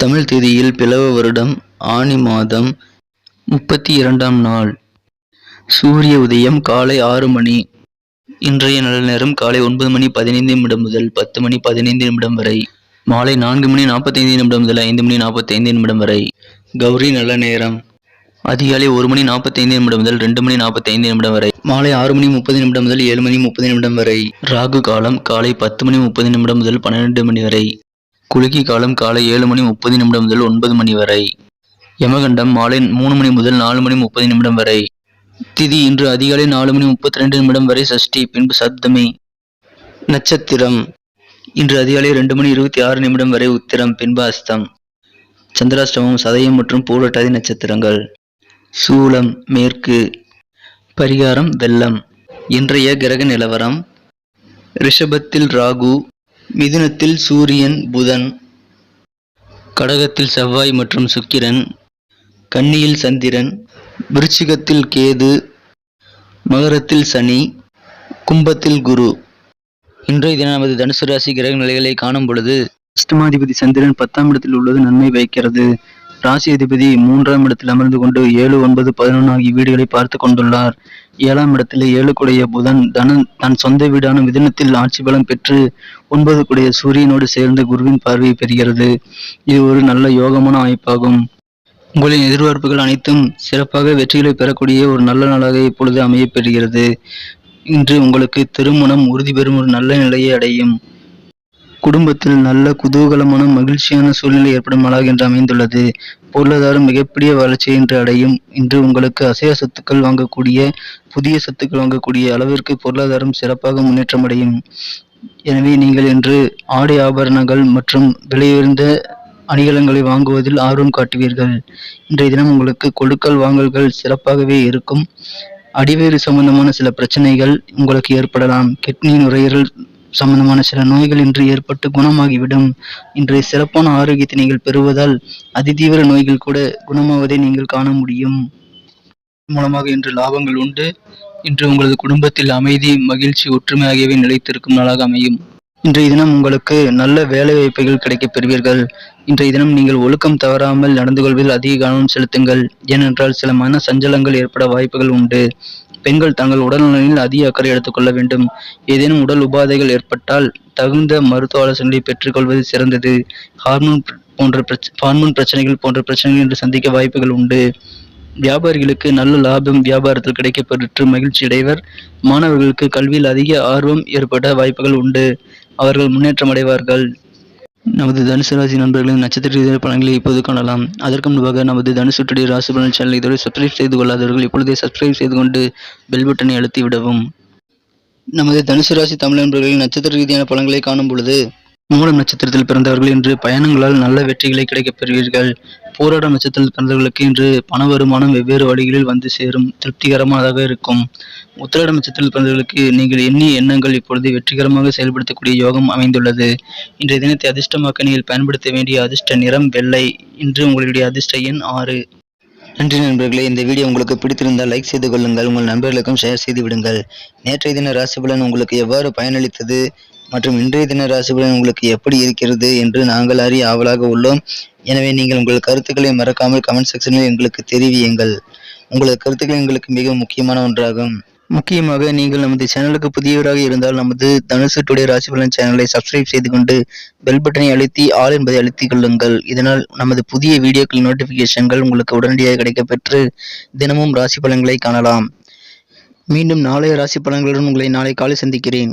தமிழ் தேதியில் பிளவ வருடம் ஆனி மாதம் முப்பத்தி இரண்டாம் நாள். சூரிய உதயம் காலை ஆறு மணி. இன்றைய நல்ல நேரம் காலை ஒன்பது மணி பதினைந்து நிமிடம் முதல் பத்து மணி பதினைந்து நிமிடம் வரை. மாலை நான்கு மணி நாற்பத்தைந்து நிமிடம் முதல் ஐந்து மணி நாற்பத்தைந்து நிமிடம் வரை. கௌரி நல்ல நேரம். அதிகாலை ஒரு மணி நாற்பத்தைந்து நிமிடம் முதல் ரெண்டு மணி நாற்பத்தைந்து நிமிடம் வரை. மாலை ஆறு மணி முப்பது நிமிடம் முதல் ஏழு மணி முப்பது நிமிடம் வரை. ராகு காலம் காலை பத்து மணி முப்பது நிமிடம் முதல் பன்னிரெண்டு மணி வரை. குலுக்கி காலம் காலை ஏழு மணி முப்பது நிமிடம் முதல் ஒன்பது மணி வரை. யமகண்டம் மாலை மூணு மணி முதல் நாலு மணி முப்பது நிமிடம் வரை. திதி இன்று அதிகாலை நாலு மணி முப்பத்தி ரெண்டு நிமிடம் வரை சஷ்டி பின்பு சப்தமி. நட்சத்திரம். இன்று அதிகாலை ரெண்டு மணி இருபத்தி ஆறு நிமிடம் வரை உத்திரம் பின்பு அஸ்தம். சந்திராஷ்டமம் சதயம் மற்றும் பூரட்டாதி நட்சத்திரங்கள். சூலம் மேற்கு. பரிகாரம் வெள்ளம். இன்றைய கிரக நிலவரம். ரிஷபத்தில் ராகு மிதுனத்தில் சூரியன் புதன் கடகத்தில் செவ்வாய் மற்றும் சுக்கிரன் கன்னியில் சந்திரன் விருச்சிகத்தில் கேது மகரத்தில் சனி கும்பத்தில் குரு. இன்றைய தினம் நமது தனுசு ராசி கிரக நிலைகளை காணும் பொழுது அஷ்டமாதிபதி சந்திரன் பத்தாம் இடத்தில் உள்ளது நன்மை வைக்கிறது. ராசி அதிபதி மூன்றாம் இடத்தில் அமர்ந்து கொண்டு ஏழு ஒன்பது பதினொன்று ஆகிய வீடுகளை பார்த்து கொண்டுள்ளார். ஏழாம் இடத்தில் ஏழு குடைய புதன் தனன் தன் சொந்த வீடான மிதனத்தில் ஆட்சி பலம் பெற்று ஒன்பது குடைய சூரியனோடு சேர்ந்து குருவின் பார்வையை பெறுகிறது. இது ஒரு நல்ல யோகமான வாய்ப்பாகும் உங்களின் எதிர்பார்ப்புகள் அனைத்தும் சிறப்பாக வெற்றிகளை பெறக்கூடிய ஒரு நல்ல நாளாக இப்பொழுது அமையப் பெறுகிறது. இன்று உங்களுக்கு திருமணம் உறுதி பெறும் ஒரு நல்ல நிலையை அடையும். குடும்பத்தில் நல்ல குதூகலமான மகிழ்ச்சியான சூழ்நிலை ஏற்படும் நாளாக இன்று அமைந்துள்ளது. பொருளாதாரம் மிகப்பெரிய வளர்ச்சியை இன்று அடையும். இன்று உங்களுக்கு அசைய சொத்துக்கள் வாங்கக்கூடிய புதிய சொத்துக்கள் வாங்கக்கூடிய அளவிற்கு பொருளாதாரம் சிறப்பாக முன்னேற்றம் அடையும். எனவே நீங்கள் இன்று ஆடை ஆபரணங்கள் மற்றும் விலையுயர்ந்த அணிகலன்களை வாங்குவதில் ஆர்வம் காட்டுவீர்கள். இன்றைய தினம் உங்களுக்கு கொடுக்கல் வாங்கல்கள் சிறப்பாகவே இருக்கும். அடிவேறு சம்பந்தமான சில பிரச்சனைகள் உங்களுக்கு ஏற்படலாம். கிட்னி நுரையீரல் சம்பந்தமான சில நோய்கள் இன்று ஏற்பட்டு குணமாகிவிடும். இன்றைய சிறப்பான ஆரோக்கியத்தை நீங்கள் பெறுவதால் அதிதீவிர நோய்கள் கூட குணமாவதை நீங்கள் காண முடியும். மூலமாக இன்று லாபங்கள் உண்டு. இன்று உங்களது குடும்பத்தில் அமைதி மகிழ்ச்சி ஒற்றுமை ஆகியவை நிலைத்திருக்கும் நாளாக அமையும். இன்றைய தினம் உங்களுக்கு நல்ல வேலை வாய்ப்புகள் கிடைக்கப் பெறுவீர்கள். இன்றைய தினம் நீங்கள் ஒழுக்கம் தவறாமல் நடந்து கொள்வதில் அதிக கவனம் செலுத்துங்கள். ஏனென்றால் சில மன சஞ்சலங்கள் ஏற்பட வாய்ப்புகள் உண்டு. பெண்கள் தங்கள் உடல்நலனில் அதிக அக்கறை எடுத்துக்கொள்ள வேண்டும். ஏதேனும் உடல் உபாதைகள் ஏற்பட்டால் தகுந்த மருத்துவ ஆலோசனைகளை பெற்றுக்கொள்வது சிறந்தது. ஹார்மோன் போன்ற பிரச்ச ஹார்மோன் பிரச்சனைகள் போன்ற பிரச்சனைகள் என்று சந்திக்க வாய்ப்புகள் உண்டு. வியாபாரிகளுக்கு நல்ல லாபம் வியாபாரத்தில் கிடைக்கப்பெற்று மகிழ்ச்சி அடைவர். மாணவர்களுக்கு கல்வியில் அதிக ஆர்வம் ஏற்பட வாய்ப்புகள் உண்டு. அவர்கள் முன்னேற்றம் அடைவார்கள். நமது தனுசு ராசி நண்பர்களின் நட்சத்திர ரீதியான பலன்களை இப்போது காணலாம். அதற்கு முன்பாக நமது தனுசு ராசி பலன் சேனல் இதுவரை சப்ஸ்கிரைப் செய்து கொள்ளாதவர்கள் இப்பொழுதே சப்ஸ்கிரைப் செய்து கொண்டு பெல் பட்டனை அழுத்தி விடவும். நமது தனுசு ராசி தமிழ் நண்பர்களின் நட்சத்திர ரீதியான பலன்களை காணும் பொழுது மூலம் நட்சத்திரத்தில் பிறந்தவர்கள் இன்று பயணங்களால் நல்ல வெற்றிகளை கிடைக்கப் பெறுவீர்கள். போராட நட்சத்திரத்தில் பிறந்தவர்களுக்கு இன்று பண வருமானம் வெவ்வேறு வழிகளில் வந்து சேரும். திருப்திகரமானதாக இருக்கும். உத்திராட நட்சத்திரத்தில் பிறந்தவர்களுக்கு நீங்கள் எண்ணிய எண்ணங்கள் இப்பொழுது வெற்றிகரமாக செயல்படுத்தக்கூடிய யோகம் அமைந்துள்ளது. இன்றைய தினத்தை அதிர்ஷ்டமாக்க நீங்கள் பயன்படுத்த வேண்டிய அதிர்ஷ்ட நிறம் வெள்ளை. இன்று உங்களுடைய அதிர்ஷ்ட எண் ஆறு. நன்றி நண்பர்களே இந்த வீடியோ உங்களுக்கு பிடித்திருந்தால் லைக் செய்து கொள்ளுங்கள். உங்கள் நண்பர்களுக்கும் ஷேர் செய்து விடுங்கள். நேற்றைய தின ராசி பலன் உங்களுக்கு எவ்வாறு பயனளித்தது? மற்றும் இன்றைய தின ராசி பலன் உங்களுக்கு எப்படி இருக்கிறது என்று நாங்கள் அறிய ஆவலாக உள்ளோம். எனவே நீங்கள் உங்கள் கருத்துக்களை மறக்காமல் கமெண்ட் செக்ஷனில் எங்களுக்கு தெரிவியுங்கள். உங்களது கருத்துக்கள் எங்களுக்கு மிக முக்கியமான ஒன்றாகும். முக்கியமாக நீங்கள் நமது சேனலுக்கு புதியவராக இருந்தால் நமது தனுசு டுடே ராசி பலன் சேனலை சப்ஸ்கிரைப் செய்து கொண்டு பெல் பட்டனை அழுத்தி ஆல் என்பதை அழுத்திக் கொள்ளுங்கள். இதனால் நமது புதிய வீடியோக்கள் நோட்டிபிகேஷன்கள் உங்களுக்கு உடனடியாக கிடைக்கப்பெற்று தினமும் ராசி பலன்களை காணலாம். மீண்டும் நாளைய ராசி பலன்களுடன் உங்களை நாளை காலை சந்திக்கிறேன்.